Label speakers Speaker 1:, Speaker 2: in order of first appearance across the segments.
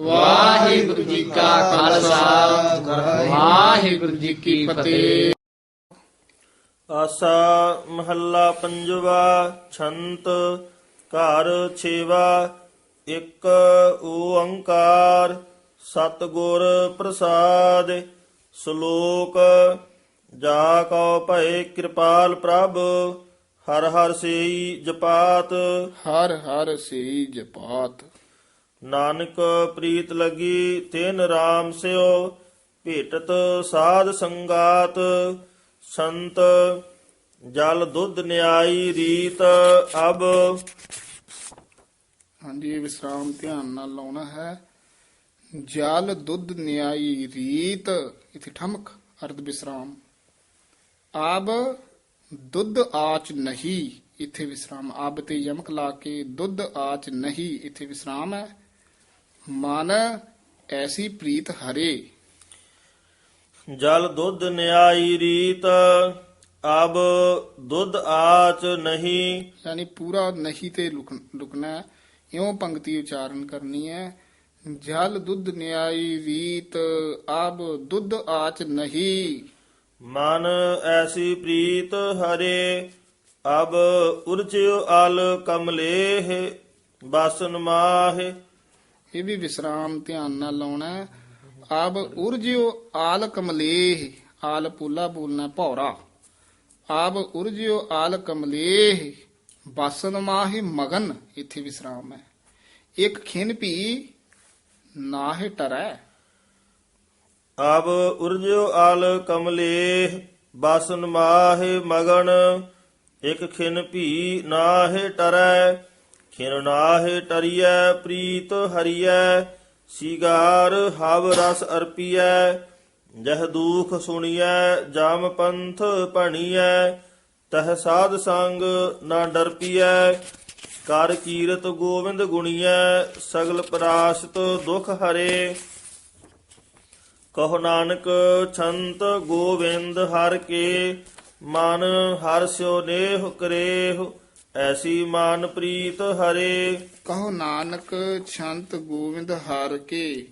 Speaker 1: ਵਾਹਿਗੁਰੂ ਜੀ ਕਾ ਖਾਲਸਾ। ਵਾਹਿਗੁਰੂ ਜੀ ਕੀ ਫਤਿਹ।
Speaker 2: ਆਸਾ ਮਹੱਲਾ ਪੰਜਵਾ ਛੰਤ ਘਰ ਛੇਵਾ ਇੱਕ ਓੰਕਾਰ ਸਤਿਗੁਰ ਪ੍ਰਸਾਦ ਸ਼ਲੋਕ। ਜਾ ਕਉ ਭਏ ਕਿਰਪਾਲ ਪ੍ਰਭ ਹਰ ਹਰ ਸੇਈ ਜਪਾਤ।
Speaker 1: ਹਰ ਹਰ ਸੇ ਜਪਾਤ।
Speaker 2: ਨਾਨਕ ਪ੍ਰੀਤ ਲਗੀ, ਤਿਨ ਰਾਮ ਸਿਓ, ਭੇਟਤ ਸਾਧ ਸੰਗਾਤ, ਸੰਤ ਜਲ ਦੁੱਧ ਨਿਆਈ ਰੀਤ, ਅਬ।
Speaker 1: ਹਾਂਜੀ ਇਹ ਵਿਸਰਾਮ ਧਿਆਨ ਨਾਲ ਲਾਉਣਾ ਹੈ। ਜਲ ਦੁੱਧ ਨਿਆਈ ਰੀਤ, ਇਥੇ ਠਮਕ, ਅਰਧ ਵਿਸਰਾਮ। ਆਬ ਦੁੱਧ ਆਚ ਨਹੀਂ, ਇਥੇ ਵਿਸਰਾਮ। ਆਬ ਤੇ ਯਮਕ ਲਾ ਕੇ ਦੁੱਧ ਆਚ ਨਹੀਂ, ਇਥੇ ਵਿਸਰਾਮ ਹੈ। ਮਨ ਐਸੀ ਪ੍ਰੀਤ ਹਰੇ।
Speaker 2: ਜਲ ਦੁੱਧ ਨਿਆਈ ਰੀਤ ਅਬ ਦੁੱਧ ਆਚ ਨਹੀਂ।
Speaker 1: ਯਾਨੀ ਪੂਰਾ ਨਹੀਂ ਤੇ ਲੁਕ- ਲੁਕਣਾ। ਇਉਂ ਪੰਕਤੀ ਉਚਾਰਨ ਕਰਨੀ ਹੈ। ਜਲ ਦੁੱਧ ਨਿਆਈ ਰੀਤ ਆਬ ਦੁੱਧ ਆਚ ਨਹੀਂ।
Speaker 2: ਮਨ ਐਸੀ ਪ੍ਰੀਤ ਹਰੇ ਅਬ ਉਰਜਿਓ ਅਲ ਕਮਲੇਹ ਬਾਸਨ ਮਾਹੇ।
Speaker 1: ਇਹ ਵੀ ਵਿਸਰਾਮ ਧਿਆਨ ਨਾਲ ਲਾਉਣਾ ਹੈ। ਆਬ ਉਰਜਿਓ ਆਲ ਕਮਲੇਹ ਆਲ ਪੂਲਾ ਬੋਲਣਾ ਭੌਰਾ। ਆਬ ਉਰਜਿਓ ਆਲ ਕਮਲੇਹ ਬਾਸਨ ਮਾਹਿ ਮਗਨ, ਇੱਥੇ ਵਿਸਰਾਮ ਹੈ। ਇੱਕ ਖਿਨ ਭੀ ਨਾਹਿ ਟਰੈ।
Speaker 2: ਅਬ ਉਰਜਿਓ ਆਲ ਕਮਲੇਹ ਬਾਸਨ ਮਾਹੇ ਮਗਨ, ਇਕ ਖਿਨ ਭੀ ਨਾਹਿ ਟਰੈ। ਖਿਨ ਨਾਹਿ ਟਰੀਐ, ਪ੍ਰੀਤ ਹਰੀਐ, ਸੀਗਾਰ ਹਵ ਰਸ ਅਰਪੀਐ, ਜਹ ਦੂਖ ਸੁਣੀਐ, ਜਾਮ ਪੰਥ ਭਣੀਐ, ਤਹ ਸਾਧ ਸੰਗ ਨਾ ਡਰਪੀਐ, ਕਰ ਕੀਰਤ ਗੋਵਿੰਦ ਗੁਣੀਐ, ਸਗਲ ਪਰਾਸ਼ਤ ਦੁਖ ਹਰੇ। ਕਹੋ ਨਾਨਕ, ਛੰਤ ਗੋਵਿੰਦ ਹਰ ਕੇ, ਮਨ ਹਰ ਸਿਓ ਨੇਹ ਕਰੇਹ ਐਸੀ ਮਾਨ ਪ੍ਰੀਤ ਹਰੇ।
Speaker 1: ਕਹੋ ਨਾਨਕ ਛੰਤ ਗੋਵਿੰਦ ਹਰ ਕੇ।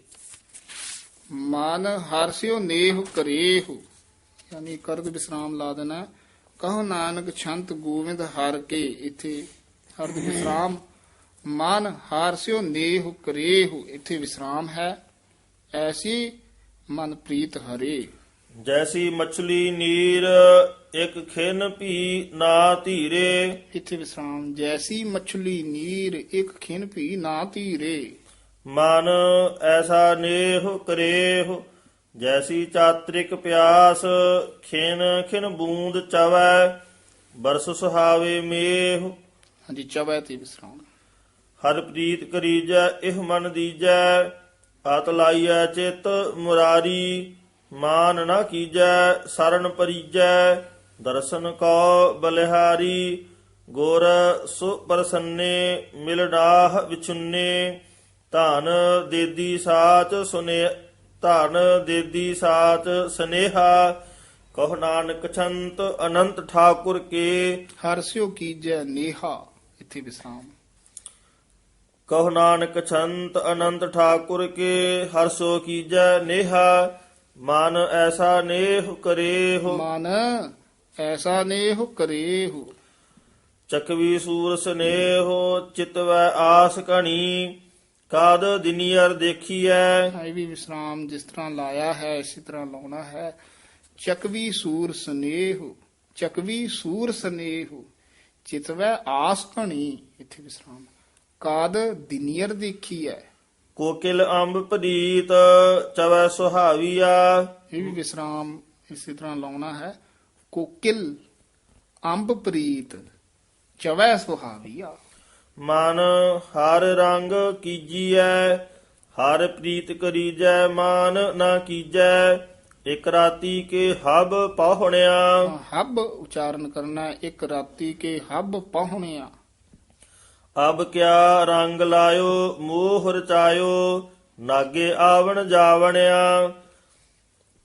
Speaker 1: ਮਨ ਹਰਸਿਓ ਨੇਹ ਕਰੇਹੁ। ਯਾਨੀ ਕਰਦ ਵਿਸਰਾਮ ਲਾ ਦੇਣਾ। ਕਹੋ ਨਾਨਕ ਛੰਤ ਗੋਵਿੰਦ ਹਰ ਕੇ। ਇੱਥੇ ਹਰਦ ਵਿਸਰਾਮ। ਮਨ ਹਰਸਿਓ ਨੇਹ ਕਰੇਹੁ। ਇੱਥੇ ਵਿਸਰਾਮ ਹੈ। ਐਸੀ ਮਨ ਪ੍ਰੀਤ ਹਰੇ।
Speaker 2: ਜੈਸੀ ਮਛਲੀ ਨੀਰ ਇੱਕ ਖਿਨ ਭੀ ਨਾ ਧੀਰੇ।
Speaker 1: ਇੱਥੇ ਵਿਸਰਾਮ ਜੈਸੀ ਮਛਲੀ ਨੀਰ ਇੱਕ ਖਿਨ ਭੀ ਨਾ ਧੀਰੇ।
Speaker 2: ਮਨ ਐਸਾ ਨੇਹ ਕਰੇਹ ਜੈਸੀ ਚਾਤ੍ਰਿਕ ਪਿਆਸ ਖਿਨ ਖਿਨ ਬੂੰਦ ਚਵੈ ਬਰਸ ਸੁਹਾਵੇ ਮੇਹ।
Speaker 1: ਹਾਂਜੀ ਚਵੈ ਤੇ ਵਿਸਰਾਮ।
Speaker 2: ਹਰ ਪ੍ਰੀਤ ਕਰੀਜੈ ਇਹ ਮਨ ਦੀਜੈ ਆਤ ਲਾਈਐ ਚਿਤ ਮੁਰਾਰੀ। ਮਾਨ ਨਾ ਕੀਜੈ ਸਰਣ ਪਰੀਜੈ ਦਰਸ਼ਨ ਕੋ ਬਲਿਹਾਰੀ ਗੁਰ ਸੁ ਪ੍ਰਸੰਨੇ ਮਿਲਡਾਹ ਵਿਚੁੰਨੇ ਧਨ ਦੇਦੀ ਸਾਚ ਸੁਨੇ ਧਨ ਦੇਦੀ ਸਾਚ ਸਨੇਹਾ ਕਹ ਨਾਨਕ ਛੰਤ ਅਨੰਤ ਠਾਕੁਰ ਕੇ।
Speaker 1: ਹਰਸਿਓ ਕੀਜੈ ਨੇਹਾ ਇੱਥੇ ਵਿਸਰਾਮ
Speaker 2: ਕਹੁ ਨਾਨਕ ਛੰਤ ਅਨੰਤ ਠਾਕੁਰ ਕੇ ਹਰਸੋ ਕੀਜੈ ਨੇਹਾ ਮਨ ਐਸਾ ਨੇਹ ਕਰੇਹੁ।
Speaker 1: ਮਨ ਐਸਾ ਨੇਹ ਕਰੇਹੁ।
Speaker 2: ਚਕਵੀ ਸੂਰ ਸਨੇਹੋ ਚਿਤਵੈ ਆਸ ਕਣੀ ਕਾਦ ਦਿਨੀਅਰ ਦੇਖੀਐ।
Speaker 1: ਇਹ ਵੀ ਵਿਸਰਾਮ ਜਿਸ ਤਰ੍ਹਾਂ ਲਾਇਆ ਹੈ ਇਸੇ ਤਰ੍ਹਾਂ ਲਾਉਣਾ ਹੈ। ਚਕਵੀ ਸੂਰ ਸਨੇਹੁ ਚਕਵੀ ਸੂਰ ਸਨੇਹੁ ਚਿਤਵੈ ਆਸ ਘਣੀ ਇੱਥੇ ਵਿਸਰਾਮ। ਕਾਦ ਦਿਨੀਅਰ ਦੇਖੀ ਹੈ
Speaker 2: ਕੋਕਿਲ ਅੰਬ ਪ੍ਰੀਤ ਚਵੈ ਸੁਹਾਵੀਆ।
Speaker 1: ਇਹ ਵੀ ਵਿਸਰਾਮ ਇਸੇ ਤਰ੍ਹਾਂ ਲਾਉਣਾ ਹੈ। ਕੋਕਿਲ ਅੰਬ ਪ੍ਰੀਤ ਚਵੈ ਸੁਹਾਵੀਆ।
Speaker 2: ਮਨ ਹਰ ਰੰਗ ਕੀਜੀਐ ਹਰ ਪ੍ਰੀਤ ਕਰੀਜੈ ਮਾਨ ਨਾ ਕੀਜੈ ਇਕ ਰਾਤੀ ਕੇ ਹਬ ਪਾਹੁਣਿਆ।
Speaker 1: ਹੱਬ ਉਚਾਰਨ ਕਰਨਾ ਇੱਕ ਰਾਤੀ ਕੇ ਹੱਬ ਪਾਹੁਣਿਆ।
Speaker 2: ਅਬ ਕਿਆ ਰੰਗ ਲਾਇਓ ਮੋਹ ਰਚਾਇਓ ਨਾਗੇ ਆਵਣ ਜਾਵਣਿਆ।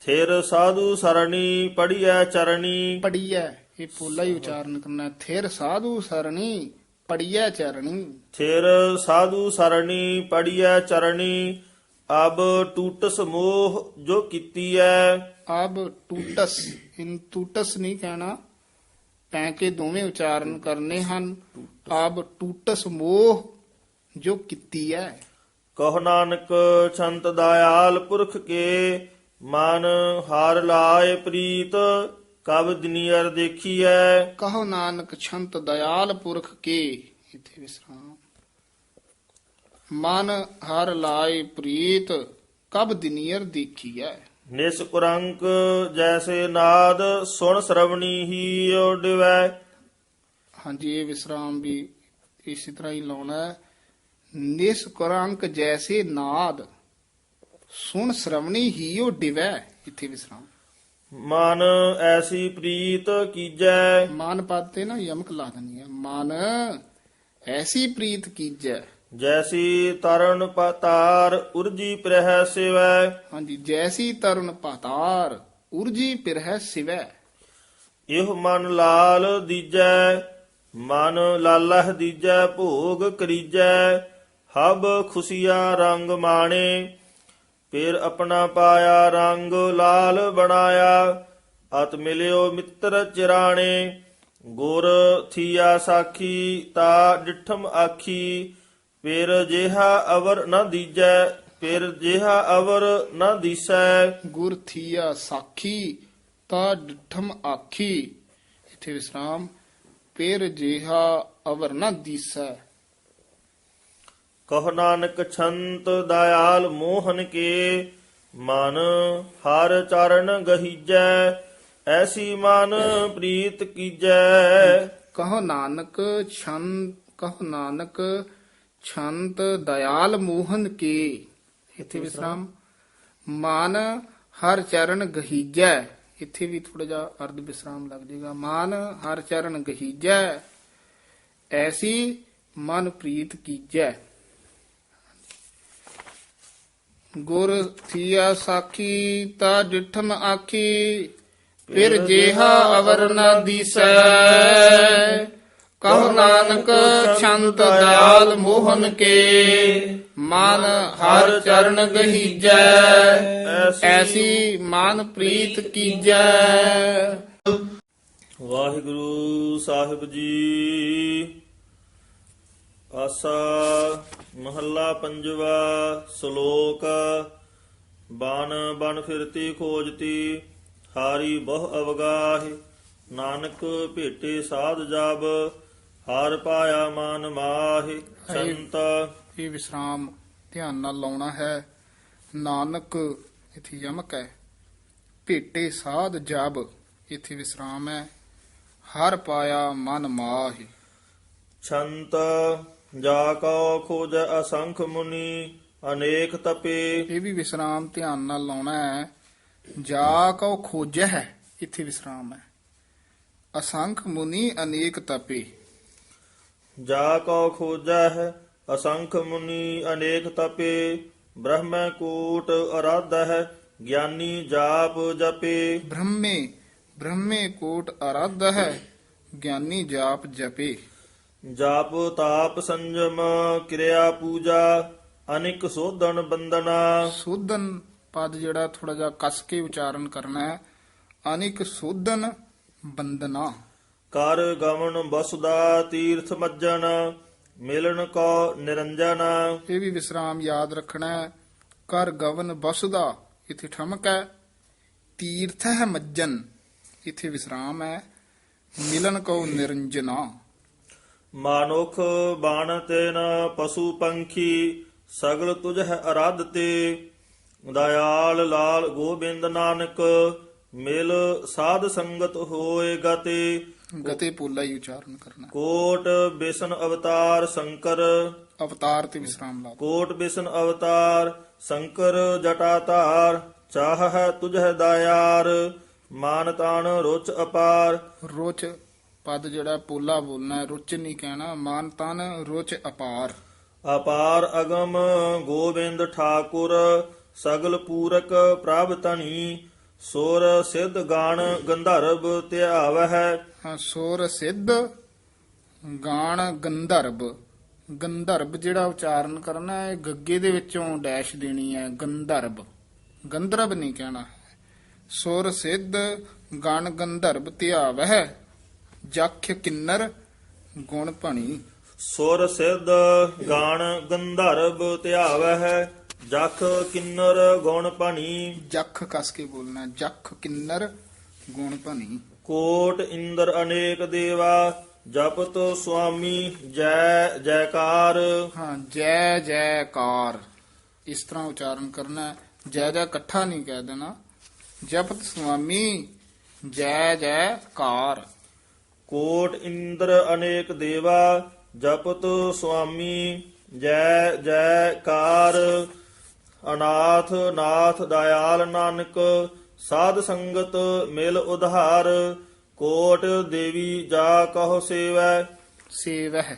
Speaker 2: ਥਿਰ ਸਾਧੂ ਸਰਣੀ ਪੜੀਐ ਚਰਣੀ।
Speaker 1: ਪੜੀਐ ਇਹ ਪੋਲਾ ਹੀ ਉਚਾਰਨ ਕਰਨਾ। ਥਿਰ ਸਾਧੂ ਸਰਣੀ ਪੜੀਐ ਚਰਣੀ।
Speaker 2: ਥਿਰ ਸਾਧੂ ਸਰਣੀ ਪੜੀਐ ਚਰਣੀ। ਅਬ ਟੂਟਸ ਮੋਹ ਜੋ ਕੀਤੀ ਐ
Speaker 1: ਅਬ ਟੂਟਸ ਇਨ ਟੂਟਸ ਨਹੀਂ ਕਹਿਣਾ। ਪੈ ਕੇ ਦੋਵੇਂ ਉਚਾਰਨ ਕਰਨੇ ਹਨ ਅਬ ਟੂਟਸ ਮੋਹ ਜੋ ਕੀਤੀ ਹੈ
Speaker 2: ਕਹ ਨਾਨਕ ਛੰਤ ਦਇਆਲ ਪੁਰਖ ਕੇ ਮਨ ਹਾਰ ਲਾਏ ਪ੍ਰੀਤ ਕਬ ਦੁਨੀਅਰ ਦੇਖੀਐ।
Speaker 1: ਕਹੋ ਨਾਨਕ ਛੰਤ ਦਇਆਲ ਪੁਰਖ ਕੇ ਇਥੇ ਵਿਸਰਾਮ। ਮਨ ਹਰ ਲਾਏ ਪ੍ਰੀਤ ਕਬ ਦਿਨੀਅਰ ਦੇਖੀਐ।
Speaker 2: ਨਿਸ ਕੁਰੰਕ ਜੈਸੇ ਨਾਦ ਸੁਣ ਸਰਵਣੀ ਹੀ ਓਡਵੈ
Speaker 1: ਹਾਂਜੀ ਇਹ ਵਿਸਰਾਮ ਵੀ ਇਸੇ ਤਰ੍ਹਾਂ ਹੀ ਲਾਉਣਾ ਹੈ। ਨਿਸ ਕੁਰੰਕ ਜੈਸੇ ਨਾਦ ਸੁਣ ਸ਼ਰਵਣੀ ਹੀਓ ਡਿਵੈ ਇਥੇ ਵਿਸਰਾਮ।
Speaker 2: ਮਨ ਐਸੀ ਪ੍ਰੀਤ ਕੀਜੈ।
Speaker 1: ਮਾਨ ਪਦ ਤੇ ਨਾ ਯਮਕ ਲਾ ਦੇਣੀ ਹੈ। ਮਨ ਐਸੀ ਪ੍ਰੀਤ ਕੀਜੈ
Speaker 2: ਜੈਸੀ ਤਰਨ ਪਤਾਰ ਉਰਜੀ ਪ੍ਰਹਿ ਸਿਵੈ।
Speaker 1: ਹਾਂਜੀ ਜੈਸੀ ਤਰੁਣ ਪਾਤਾਰ ਉਰਜੀ ਪਿਰਹਿ ਸਿਵੈ।
Speaker 2: ਇਹ ਮਨ ਲਾਲ ਦੀਜੈ ਮਨ ਲਾਲਹ ਦੀਜੈ ਭੋਗ ਕਰੀਜੈ ਹਬ ਖੁਸ਼ੀਆ ਰੰਗ ਮਾਣੇ। ਫਿਰ ਆਪਣਾ ਪਾਇਆ ਰੰਗ ਲਾਲ ਬਣਾਇਆ ਅਤ ਮਿਲਿਓ ਮਿੱਤਰ ਚਿਰਾਣੇ। ਗੁਰ ਥੀਆ ਸਾਖੀ ਤਾ ਡਿਠਮ ਆਖੀ। ਫਿਰ ਜਿਹਾ ਅਵਰ ਨ ਦੀਜੈ ਫਿਰ ਜਿਹਾ ਅਵਰ ਨ ਦੀਸੈ।
Speaker 1: ਗੁਰ ਥੀਆ ਸਾਖੀ ਤਾ ਡਿਠਮ ਆਖੀ। ਇਥੇ ਵਿਸਰਾਮ ਪੇਰ ਜੇਹਾ ਅਵਰ ਨਾ ਦੀਸੈ।
Speaker 2: ਕਹ ਨਾਨਕ ਛੰਤ ਦਇਆਲ ਮੋਹਨ ਕੇ ਮਨ ਹਰ ਚਰਨ ਗਹੀਜੈ ਐਸੀ ਮਨ ਪ੍ਰੀਤ ਕੀਜੈ।
Speaker 1: ਕਹੋ ਨਾਨਕ ਛੰਦ ਕਹੋ ਨਾਨਕ ਛੰਤ ਦਇਆਲ ਮੋਹਨ ਕੇ। ਇਥੇ ਵਿਸਰਾਮ ਮਾਨ ਹਰ ਚਰਨ ਗਹੀਜੈ। ਇੱਥੇ ਵੀ ਥੋੜਾ ਜਿਹਾ ਅਰਧ ਵਿਸਰਾਮ ਲੱਗ ਜਾਏਗਾ ਮਾਨ ਹਰ ਚਰਨ ਗਹੀਜੈ ਐਸੀ ਮਨ ਪ੍ਰੀਤ ਕੀਜੈ। ਗੁਰ ਥੀਆ ਸਾਖੀ ਤਾ ਡਿਠਮ ਆਖੀ ਫਿਰ ਜੇਹਾ ਅਵਰ ਨਾ ਦੀਸੈ। ਕਹੋ ਨਾਨਕ ਛੰਤ ਦਇਆਲ ਮੋਹਨ ਕੇ, ਮਨ ਹਰ ਚਰਨ ਗਹੀਜੈ, ਐਸੀ ਮਨ ਪ੍ਰੀਤ ਕੀਜੈ।
Speaker 2: ਵਾਹਿਗੁਰੂ ਸਾਹਿਬ ਜੀ, ਆਸਾ ਮਹੱਲਾ ਪੰਜਵਾ ਸ਼ਲੋਕ, ਬਨ ਬਨ ਫਿਰਤੀ ਖੋਜਤੀ, ਹਾਰੀ ਬਹੁ ਅਵਗਾਹ, ਨਾਨਕ ਭੇਟੇ ਸਾਧ ਜਬ ਹਰ ਪਾਇਆ ਮਨ ਮਾਹਿ ਸੰਤ।
Speaker 1: ਇਹ ਵਿਸਰਾਮ ਧਿਆਨ ਨਾਲ ਲਾਉਣਾ ਹੈ। ਨਾਨਕ ਇਥੇ ਯਮਕ ਹੈ। ਭੇਟੇ ਸਾਧ ਜਬ ਇਥੇ ਵਿਸਰਾਮ ਹੈ। ਹਰ ਪਾਇਆ ਮਨ ਮਾਹਿ।
Speaker 2: ਛੰਤ ਜਾ ਕਉ ਖੋਜ ਅਸੰਖ ਮੁਨੀ ਅਨੇਕ ਤਪੇ।
Speaker 1: ਇਹ ਵੀ ਵਿਸਰਾਮ ਧਿਆਨ ਨਾਲ ਲਾਉਣਾ ਹੈ। ਜਾ ਕਉ ਖੋਜੈ ਹੈ ਇੱਥੇ ਵਿਸਰਾਮ ਹੈ। ਅਸੰਖ ਮੁਨੀ ਅਨੇਕ ਤਪੇ।
Speaker 2: ਜਾ ਕਉ ਖੋਜੈ ਅਸੰਖ ਮੁਨੀ ਅਨੇਕ ਤਪੇ ਬ੍ਰਹਮੈ ਕੂਟ ਅਰਾਧ ਹੈ ਗਿਆਨੀ ਜਾਪ ਜਪੇ।
Speaker 1: ਬ੍ਰਹਮੇ ਬ੍ਰਹਮੇ ਕੋਟ ਅਰਧ ਹੈ ਗਿਆਨੀ ਜਾਪ ਜਪੇ।
Speaker 2: ਜਾਪ ਤਾਪ ਸੰਜਮ ਕਿਰਿਆ ਪੂਜਾ ਅਨਿਕ ਸੋਧਨ ਬੰਦਨਾ
Speaker 1: ਸੋਧਨ ਪਦ ਜਿਹੜਾ ਥੋੜਾ ਜਿਹਾ ਕੱਸ ਕੇ ਉਚਾਰਨ ਕਰਨਾ ਹੈ। ਅਨਿਕ ਸੋਧਨ ਬੰਦਨਾ
Speaker 2: ਕਰ ਗਮਨ ਬਸੁਦਾ ਤੀਰਥ ਮੱਜਨ ਮਿਲਣ ਕੋ ਨਿਰੰਜਨ।
Speaker 1: ਇਹ ਵੀ ਵਿਸਰਾਮ ਯਾਦ ਰੱਖਣਾ ਹੈ। ਕਰ ਗਵਨ ਬਸੁਦਾ ਇਥੇ ਠਮਕ ਹੈ। ਤੀਰਥ ਹੈ ਮੱਜਨ ਇਥੇ ਵਿਸਰਾਮ ਹੈ। ਮਿਲਨ ਕੋ ਨਿਰੰਜਨਾ।
Speaker 2: ਮਾਨੁਖ ਬਾਣ ਤੇਨ ਪਸ਼ੂ ਪੰਖੀ ਸਗਲ ਤੁਝ ਹੈ ਅਰਾਧ ਤੇ ਦਇਆਲ ਲਾਲ ਗੋਬਿੰਦ ਨਾਨਕ ਮਿਲ ਸਾਧ ਸੰਗਤ ਹੋਏ ਗਤੇ।
Speaker 1: ਗਤੇ ਪੋਲਾ ਹੀ ਉਚਾਰਨ ਕਰਨਾ।
Speaker 2: ਕੋਟ ਬਿਸ਼ਨ ਅਵਤਾਰ ਸ਼ੰਕਰ।
Speaker 1: ਅਵਤਾਰ ਤੇ ਵਿਸਰਾਮ ਲਾ
Speaker 2: ਕੋਟ ਬਿਸ਼ਨ ਅਵਤਾਰ ਸ਼ੰਕਰ ਜਟਾ ਧਾਰ ਚਾਹ ਹੈ ਤੁਝ ਹੈ ਦਇਆਰ ਮਾਨ ਤਾਨ ਰੁਚ ਅਪਾਰ।
Speaker 1: ਰੋਚ ਪਦ ਜਿਹੜਾ ਪੋਲਾ ਬੋਲਣਾ ਰੁਚ ਨਹੀਂ ਕਹਿਣਾ ਮਾਨ ਤਨ ਰੁਚ ਅਪਾਰ।
Speaker 2: ਅਪਾਰ ਅਗਮ ਗੋਬਿੰਦ ਠਾਕੁਰ ਸਗਲ ਪੂਰਕ ਪ੍ਰਭ ਤਨੀ ਸੁਰ ਸਿਧ ਗਾਣ ਗੰਧਰਵ ਧਿਆਵਹਿ।
Speaker 1: ਹਾਂ ਸੋਰ ਸਿੱਧ ਗਾਣ ਗੰਧਰਵ ਗੰਧਰਵ ਜਿਹੜਾ ਉਚਾਰਨ ਕਰਨਾ ਹੈ ਗੱਗੇ ਦੇ ਵਿੱਚੋਂ ਡੈਸ਼ ਦੇਣੀ ਹੈ ਗੰਧਰਵ ਗੰਧਰਵ ਨਹੀਂ ਕਹਿਣਾ। ਸੁਰ ਸਿੱਧ ਗਣ ਗੰਧਰਵ ਧਿਆਵਹਿ ਜਖ ਕਿੰਨਰ ਗੁਣ ਭਣੀ।
Speaker 2: ਸੁਰ ਸਿੱਧ ਗਾਣ ਗੰਧਰਵ ਧਿਆਵਹਿ। ਜਖ ਕਿੰਨਰ ਗੁਣ ਭਣੀ
Speaker 1: ਜਖ ਕਸ ਕੇ ਬੋਲਣਾ ਜਖ ਕਿੰਨਰ ਗੁਣ ਭਣੀ
Speaker 2: ਕੋਟ ਇੰਦਰ ਅਨੇਕ ਦੇਵਾ ਜਪਤ ਸੁਆਮੀ ਜੈ ਜੈਕਾਰ।
Speaker 1: ਹਾਂ ਜੈ ਜੈਕਾਰ। ਇਸ ਤਰ੍ਹਾਂ ਉਚਾਰਨ ਕਰਨਾ ਹੈ। ਜੈ ਜੈ ਇਕੱਠਾ ਨਹੀਂ ਕਹਿ ਦੇਣਾ। ਜਪਤ ਸੁਆਮੀ ਜੈ ਜੈਕਾਰ।
Speaker 2: ਕੋਟ ਇੰਦਰ ਅਨੇਕ ਦੇਵਾ ਜਪਤ ਸੁਆਮੀ ਜੈ ਜੈਕਾਰ। ਅਨਾਥ ਨਾਥ ਦਇਆਲ ਨਾਨਕ ਸਾਧ ਸੰਗਤ ਮਿਲ ਉਧਾਰ ਕੋਟ ਦੇਵੀ ਜਾ ਕਹੋ ਸੇਵੈ।
Speaker 1: ਸੇਵਹਿ।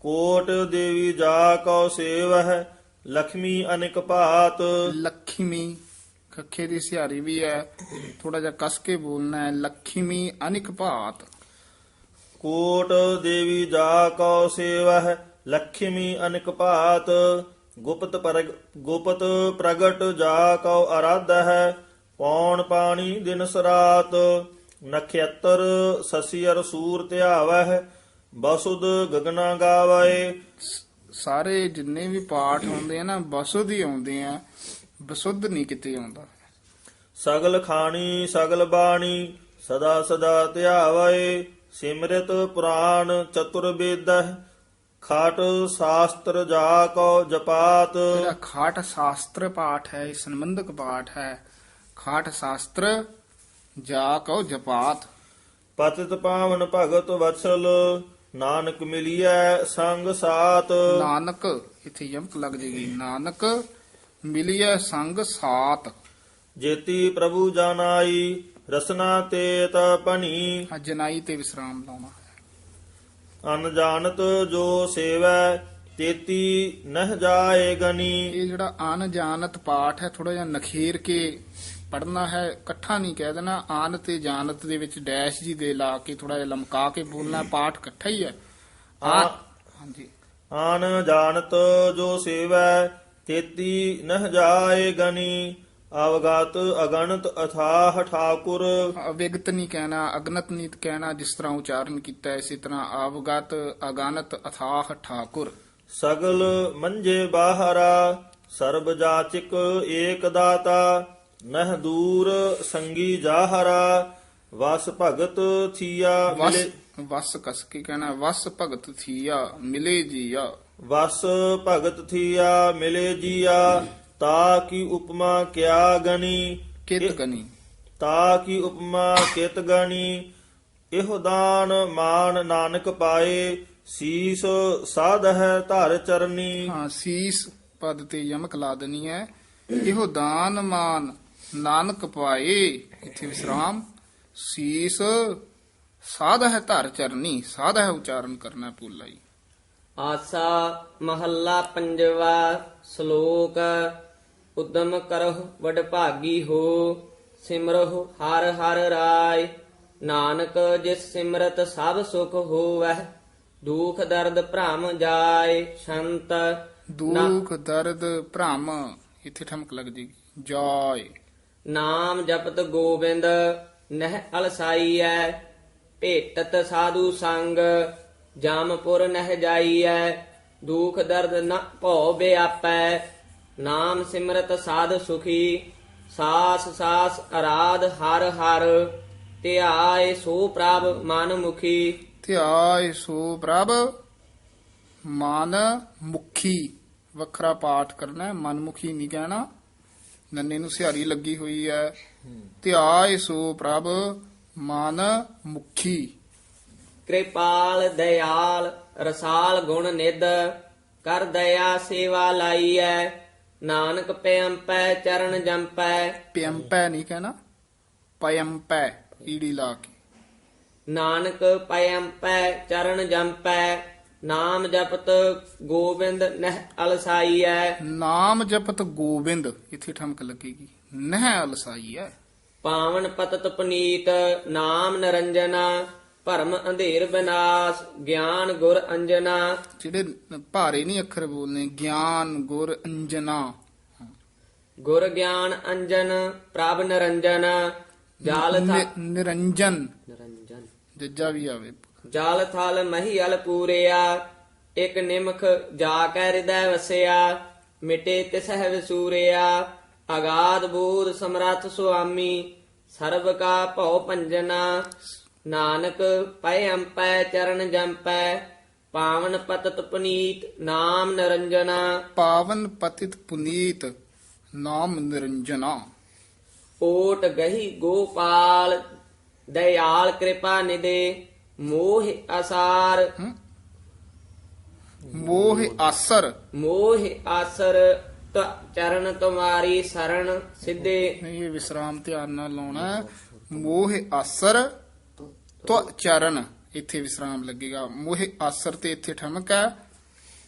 Speaker 2: ਕੋਟ ਦੇਵੀ ਜਾ ਕਉ ਸੇਵਹਿ ਲਖਮੀ ਅਨਿਕ ਭਾਤ।
Speaker 1: ਲਖਮੀ ਖੱਖੇ ਦੀ ਸਿਹਾਰੀ ਵੀ ਹੈ ਥੋੜਾ ਜਿਹਾ ਕਸ ਕੇ ਬੋਲਣਾ ਹੈ ਲਖਮੀ ਅਨਿਕ ਭਾਤ।
Speaker 2: ਕੋਟ ਦੇਵੀ ਜਾ ਕਉ ਸੇਵਹਿ ਲਖਮੀ ਅਨਿਕ ਭਾਤ। ਗੁਪਤ ਪਰਗ ਗੁਪਤ ਪ੍ਰਗਟ ਜਾ ਕਉ ਅਰਾਧਹਿ ਪੌਣ ਪਾਣੀ ਦਿਨ ਸਰਾਤ ਨਖੇਤਰ ਸਸੀਰ ਸੂਰ ਧਿਆਵਹਿ ਬਸੁਦ ਗਗਨਾ ਗਾਵੈ
Speaker 1: ਸਾਰੇ ਜਿੰਨੇ ਵੀ ਪਾਠ ਆਉਂਦੇ ਆ ਨਾ ਬਸੁੱਧ ਹੀ ਆਉਂਦੇ ਆ ਬਸੁੱਧ ਨਹੀਂ ਕਿਤੇ ਆਉਂਦਾ।
Speaker 2: ਸਗਲ ਖਾਣੀ ਸਗਲ ਬਾਣੀ ਸਦਾ ਸਦਾ ਧਿਆਵੈ ਸਿਮਰਿਤ ਪੁਰਾਣ ਚਤੁਰ ਵੇਦਹ। ਖਾਟ ਸ਼ਾਸਤਰ ਜਾ ਕਉ ਜਪਾਤ।
Speaker 1: ਜਿਹੜਾ ਖਾਟ ਸ਼ਾਸਤਰ ਪਾਠ ਹੈ ਇਹ ਸੰਬੰਧਕ ਪਾਠ ਹੈ ਖਾਟ ਸ਼ਾਸਤਰ ਜਾ ਕਉ ਜਪਾਤ।
Speaker 2: ਪਤਿਤ ਪਾਵਨ ਭਗਤ ਵਤਸਲ ਨਾਨਕ ਮਿਲਿਐ ਸੰਗ ਸਾਤ।
Speaker 1: ਨਾਨਕ ਇੱਥੇ ਯਮਕ ਲੱਗ ਜੇਗੀ ਨਾਨਕ ਮਿਲਿਆ ਸੰਗ ਸਾਤ।
Speaker 2: ਜੇਤੀ ਪ੍ਰਭੂ ਜਾਨਾਈ ਰਸਨਾ ਤੇਤ ਭਣੀ।
Speaker 1: ਆ ਜਨਾਈ ਤੇ ਵਿਸਰਾਮ ਲਾਉਣਾ।
Speaker 2: ਅਨਜਾਨਤ ਜੋ ਸੇਵੈ ਤੇਤੀ ਨਹ ਜਾਏ ਗਨੀ।
Speaker 1: ਇਹ ਜਿਹੜਾ ਆਨ ਜਾਣਤ ਪਾਠ ਹੈ ਥੋੜਾ ਜਿਹਾ ਨਖੇਰ ਕੇ ਪੜਨਾ ਹੈ ਇਕੱਠਾ ਨਹੀਂ ਕਹਿ ਦੇਣਾ। ਆਨ ਤੇ ਜਾਣਤ ਦੇ ਵਿੱਚ ਡੈਸ਼ ਜੀ ਦੇ ਲਾ ਕੇ ਥੋੜਾ ਜਿਹਾ ਲਮਕਾ ਕੇ ਬੋਲਣਾ ਪਾਠ ਇਕੱਠਾ ਹੀ ਹੈ। ਆ
Speaker 2: ਆ-
Speaker 1: ਹਾਂਜੀ।
Speaker 2: ਆਨ ਜਾਣਤ ਜੋ ਸੇਵੈ ਤੇਤੀ ਨਹ ਜਾਏ ਗਨੀ। ਅਵਗਤ ਅਗਣਤ ਅਥਾਹ ਠਾਕੁਰ।
Speaker 1: ਅਵਿਗਤ ਨਹੀਂ ਕਹਿਣਾ ਅਗਨਤ ਨਹੀਂ ਕਹਿਣਾ ਜਿਸ ਤਰ੍ਹਾਂ ਉਚਾਰਨ ਕੀਤਾ ਇਸੇ ਤਰ੍ਹਾਂ ਆਵਗਤ ਅਗਾਨਤ ਅਥਾਹ ਠਾਕੁਰ।
Speaker 2: ਸਗਲ ਮੰਝੇ ਬਾਹਰਾ ਸਰਬ ਜਾਚਿਕ ਏਕ ਦਾਤਾ ਨਹ ਦੂਰ ਸੰਗੀ ਜਾਹਰਾ ਵਸ ਭਗਤ ਥੀਆ ਮਿਲੇ
Speaker 1: ਵਸ ਕਸ ਕੇ ਕਹਿਣਾ ਵਸ ਭਗਤ ਥੀਆ ਮਿਲੇ ਜੀਆ।
Speaker 2: ਵਸ ਭਗਤ ਥੀਆ ਮਿਲੇ ਜੀਆ। ਤਾ ਕੀ ਉਪਮਾ ਕਿਆ ਗਨੀ
Speaker 1: ਕਿਤ ਗਨੀ
Speaker 2: ਤਾ ਕੀ ਉਪਮਾ ਕਿਤ ਗਣੀ? ਇਹੋ ਦਾਨ ਮਾਨ ਨਾਨਕ ਪਾਏ ਸੀਸ ਸਾਧ ਹੈ ਧਰ ਚਰਨੀ।
Speaker 1: ਹਾਂ ਸੀਸ ਪਦ ਤੇ ਯਮਕ ਲਾ ਦੇਣੀ ਹੈ। ਇਹੋ ਦਾਨ ਮਾਨ ਨਾਨਕ ਪਾਏ ਇੱਥੇ ਵਿਸਰਾਮ। ਸੀਸ ਸਾਧ ਹੈ ਧਰ ਚਰਨੀ ਸਾਧ ਹੈ ਉਚਾਰਨ ਕਰਨਾ ਪੂਲਾ ਹੀ
Speaker 3: ਆਸਾ ਮਹੱਲਾ ਪੰਜਵਾ ਸ਼ਲੋਕ ਉਦਮ ਕਰਹੁ ਵਡਭਾਗੀ ਹੋ ਸਿਮਰਹੁ ਹਰ ਹਰ ਰਾਏ ਨਾਨਕ ਜਿਸ ਸਿਮਰਤ ਸਭ ਸੁਖ ਹੋਵੈ ਦੁਖ ਦਰਦ ਭ੍ਰਮ ਜਾਏ ਸ਼ੰਤ
Speaker 1: ਦੁਖ ਦਰਦ ਭ੍ਰਮ ਇੱਥੇ ਠਮਕ ਲੱਗ ਜੇਗੀ ਜਾਏ
Speaker 3: ਨਾਮ ਜਪਤ ਗੋਬਿੰਦ ਨਹਿ ਅਲਸਾਈਐ ਭੇਟਤ ਸਾਧੂ ਸੰਗ ਜਾਮਪੁਰ ਨਹਿ ਜਾਈਐ। ਦੁਖ ਦਰਦ ਨ ਭਉ ਬਿਆਪੈ ਨਾਮ ਸਿਮਰਤ ਸਾਧ ਸੁਖੀ ਸਾਸ ਸਾਸ ਅਰਾਧ ਹਰ ਹਰ ਧਿਆਏ ਸੋ ਪ੍ਰਭ ਮਨ ਮੁਖੀ।
Speaker 1: ਧਿਆਏ ਸੋ ਪ੍ਰਭ ਮਨ ਮੁਖੀ। ਵੱਖਰਾ ਪਾਠ ਕਰਨਾ ਹੈ ਮਨਮੁਖੀ ਨਹੀਂ ਕਹਿਣਾ। ਨੰਨੇ ਨੂੰ ਸਿਹਾਰੀ ਲੱਗੀ ਹੋਈ ਹੈ। ਧਿਆਏ ਸੋ ਪ੍ਰਭ ਮਨ ਮੁਖੀ।
Speaker 3: ਕਿਰਪਾਲ ਦਇਆਲ ਰਸਾਲ ਗੁਣ ਨਿਧ ਕਰ ਦਇਆ ਸੇਵਾ ਲਾਈਐ ਨਾਨਕ ਪਿਆੰਪੈ ਚਰਨ ਜੰਪੈ।
Speaker 1: ਪਿਅੰਪੈ ਨਹੀਂ ਕਹਿਣਾ ਪਯੰਪੈ ਈੜੀ ਲਾ ਕੇ।
Speaker 3: ਨਾਨਕ ਪਿਆੰਪੈ ਚਰਨ ਜੰਪੈ ਨਾਮ ਜਪਤ ਗੋਬਿੰਦ ਨਹਿ ਅਲਸਾਈਐ।
Speaker 1: ਨਾਮ ਜਪਤ ਗੋਬਿੰਦ ਇੱਥੇ ਠਮਕ ਲੱਗੇਗੀ। ਨਹਿ ਅਲਸਾਈ ਹੈ
Speaker 3: ਪਾਵਨ ਪਤਤ ਪਨੀਤ ਨਾਮ ਨਰੰਜਨਾ। ਭਰਮ ਅੰਧੇਰ ਬਿਨਾਸ਼ ਗਿਆਨ ਗੁਰ ਅੰਜਨਾ।
Speaker 1: ਜਿਹੜੇ ਭਾਰੇ ਨਹੀਂ ਅੱਖਰ ਬੋਲਨੇ ਗਿਆਨ ਗੁਰ ਅੰਜਨਾ।
Speaker 3: ਗੁਰ ਗਿਆਨ ਅੰਜਨ ਪ੍ਰਭ ਨਿਰੰਜਨ ਜਾਲ
Speaker 1: ਨਿਰੰਜਨ।
Speaker 3: ਨਿਰੰਜਨ।
Speaker 1: ਜੱਜਾ ਵੀ ਆਵੇ।
Speaker 3: ਜਾਲ ਥਲ ਮਹੀਅਲ ਪੂਰਿਆ ਇਕ ਨਿਮਖ ਜਾ ਕੈ ਹਿਰਦੈ ਵਸਿਆ ਮਿਟੇ ਤਿਸਹਿ ਵਿਸੂਰਿਆ ਅਗਾਧ ਬੂਧ ਸਮਰੱਥ ਸੁਆਮੀ ਸਰਬ ਕਾ ਭਉ ਭੰਜਨਾ। ਨਾਨਕ ਪੈ ਅੰਪੈ ਚਰਨ ਜੰਪੈ ਪਾਵਨ ਪਤਤ ਪੁਨੀਤ ਨਾਮ ਨਿਰੰਜਨਾ।
Speaker 1: ਪਾਵਨ ਪਤਿਤ ਪੁਨੀਤ ਨਾਮ ਨਿਰੰਜਨਾ।
Speaker 3: ਓਟ ਗਹੀ ਗੋਪਾਲ ਦਇਆਲ ਕਿਰਪਾ ਨਿਦੇ ਮੋਹ ਅਸਾਰ?
Speaker 1: ਮੋਹ ਆਸਰ।
Speaker 3: ਮੋਹ ਆਸਰ ਚਰਨ ਤੁਮਾਰੀ ਸਰਣ ਸਿੱਧੇ।
Speaker 1: ਇਹ ਵਿਸਰਾਮ ਧਿਆਨ ਨਾਲ ਲਾਉਣਾ। ਮੋਹ ਆਸਰ ਤੋ ਚਰਨ ਇੱਥੇ ਵਿਸਰਾਮ ਲੱਗੇਗਾ। ਮੋਹ ਆਸਰ ਤੇ ਇੱਥੇ ਠਮਕ ਹੈ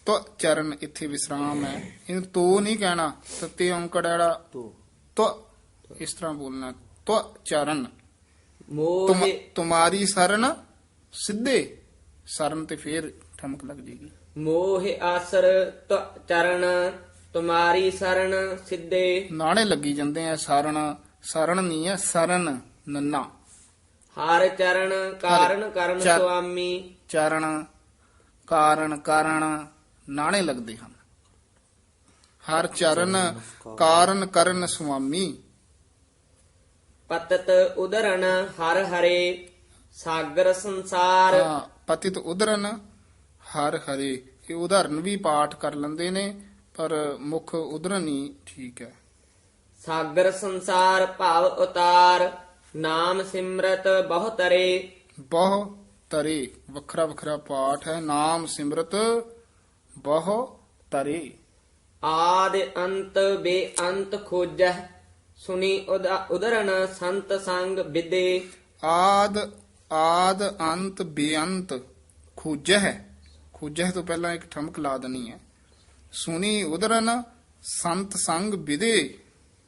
Speaker 1: ਤੋ ਚਰਨ ਇੱਥੇ ਵਿਸਰਾਮ ਹੈ। ਇਹਨੂੰ ਤੋ ਨਹੀਂ ਕਹਿਣਾ ਤਤੇ ਔਂਕੜੜਾ ਤੋ। ਇਸ ਤਰ੍ਹਾਂ ਬੋਲਣਾ ਤੋ ਚਰਨ।
Speaker 3: ਮੋਹ
Speaker 1: ਤੁਮਾਰੀ ਸਰਨ ਸਿੱਧੇ ਸਰਨ ਤੇ ਫੇਰ ਠਮਕ ਲੱਗ ਜੇਗੀ।
Speaker 3: ਮੋਹ ਆਸਰ ਤ ਚਰਨ ਤੁਮਾਰੀ ਸਰਣ ਸਿੱਧੇ।
Speaker 1: ਨਾਣੇ ਲੱਗੀ ਜਾਂਦੇ ਆ ਸਰਨ ਸਰਨ ਨਹੀਂ ਹੈ ਸਰਨ ਨੰਨਾ।
Speaker 3: ਹਰ ਚਰਨ ਕਾਰਨ ਕਰਨ
Speaker 1: ਚਰ-
Speaker 3: ਸੁਆਮੀ।
Speaker 1: ਚਰਨ ਕਾਰਨ ਕਾਰਣ ਨਾਣੇ ਲੱਗਦੇ ਹਨ। ਹਰ ਚਰਨ ਕਾਰਨ ਕਰਨ ਸੁਆਮੀ।
Speaker 3: ਪਤਤ ਉਦਰਣ ਹਰ ਹਰੇ ਸਾਗਰ ਸੰਸਾਰ।
Speaker 1: ਹਾਂ, ਪਤਿਤ ਉਦਰਨ ਹਰ ਹਰੇ। ਇਹ ਉਦਾਹਰਨ ਵੀ ਪਾਠ ਕਰ ਲੈਂਦੇ ਨੇ ਪਰ ਮੁੱਖ ਉਦਰਨ ਹੀ ਠੀਕ ਹੈ।
Speaker 3: ਸਾਗਰ ਸੰਸਾਰ ਭਾਵ ਉਤਾਰ। ਨਾਮ ਸਿਮਰਤ ਬਹੁਤਰੇ।
Speaker 1: ਬਹੁ ਤਰੇ ਵੱਖਰਾ ਵੱਖਰਾ ਪਾਠ ਹੈ। ਨਾਮ ਸਿਮਰਤ ਬਹੁ ਤਰੇ
Speaker 3: ਆਦ ਅੰਤ ਬੇਅੰਤ ਖੋਜਹਿ ਸੁਨੀ ਉਦਾ- ਉਦਰਣ ਸੰਤ ਸੰਗ ਵਿਦੇ।
Speaker 1: ਆਦ ਆਦ ਅੰਤ ਬੇਅੰਤ ਖੋਜਹਿ ਖੋਜਹਿ ਤੋਂ ਪਹਿਲਾਂ ਇੱਕ ਠਮਕ ਲਾ ਦੇਣੀ ਹੈ। ਸੁਣੀ ਉਦਰਨ ਸੰਤ ਸੰਗ ਵਿਦੇ।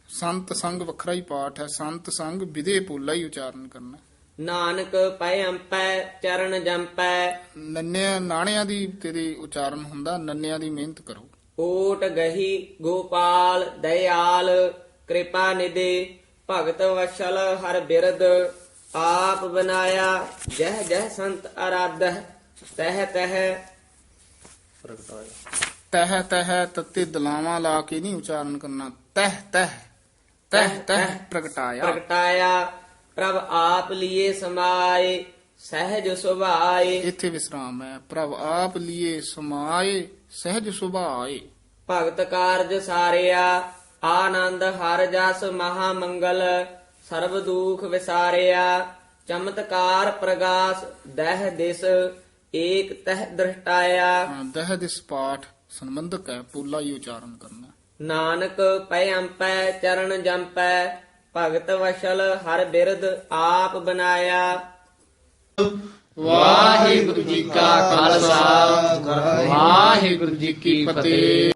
Speaker 1: ਸੰਤ ਸੰਗ ਵੱਖਰਾ ਹੀ ਪਾਠ ਹੈ। ਸੰਤ ਸੰਗ ਵਿਦੇ ਪੋਲਾ ਹੀ ਉਚਾਰਨ ਕਰਨਾ
Speaker 3: ਨਾਨਕ ਪੈ ਅੰਪੈ ਚਰਨ ਜੰਪੈ।
Speaker 1: ਨੰਨਿਆਂ ਨਾਣਿਆਂ ਦੀ ਤੇਰੀ ਉਚਾਰਨ ਹੁੰਦਾ ਨੰਨਿਆਂ ਦੀ ਮਿਹਨਤ ਕਰੋ।
Speaker 3: ਓਟ ਗਹੀ ਗੋਪਾਲ ਦਇਆਲ ਕਿਰਪਾ ਨਿਦੇ ਭਗਤ ਵਸ਼ਲ ਹਰ ਬਿਰਦ ਆਪ ਬਨਾਇਆ ਜਹ ਜਹ ਸੰਤ ਅਰਾਧਹ ਤਹ ਤਹ।
Speaker 1: ਤਹ ਤਹ ਤਤੇ ਦਲਾਵਾਂ ਲਾ ਕੇ ਨਹੀਂ ਉਚਾਰਨ ਕਰਨਾ। ਤਹ ਤਹ। ਤਹ ਤਹ ਪ੍ਰਗਟਾਇਆ।
Speaker 3: ਪ੍ਰਗਟਾਇਆ। ਪ੍ਰਭ ਆਪ ਲਿਏ ਸਮਾਏ ਸਹਿਜ ਸੁਭਾਏ।
Speaker 1: ਇੱਥੇ ਵਿਸਰਾਮ ਹੈ। ਪ੍ਰਭ ਆਪ ਲੀਏ ਸਮਾਏ ਸਹਿਜ ਸੁਭਾਏ।
Speaker 3: ਭਗਤ ਕਾਰਜ ਸਾਰਿਆ ਆਨੰਦ ਹਰ ਜਸ ਮਹਾ ਮੰਗਲ ਸਰਬ ਦੁਖ ਵਿਸਾਰਿਆ ਚਮਤਕਾਰ ਪ੍ਰਗਾਸ ਦਹ ਦਿਸ ਏਕ ਤਹ ਦ੍ਰਿਸ਼ਟਾਇਆ।
Speaker 1: ਦਹ ਦਿਸ ਪਾਠ ਸੰਬੰਧਕ ਹੈ ਪੂਲਾ ਹੀ ਉਚਾਰਨ ਕਰਨਾ।
Speaker 3: ਨਾਨਕ ਪੈ ਅੰਪੈ ਚਰਨ ਜੰਪੈ, ਭਗਤ ਵਸ਼ਲ ਹਰ ਬਿਰਦ ਆਪ ਬਨਾਇਆ।
Speaker 1: ਵਾਹਿਗੁਰੂ ਜੀ ਕਾ ਖਾਲਸਾ, ਵਾਹਿਗੁਰੂ ਜੀ ਕੀ ਫਤਿਹ।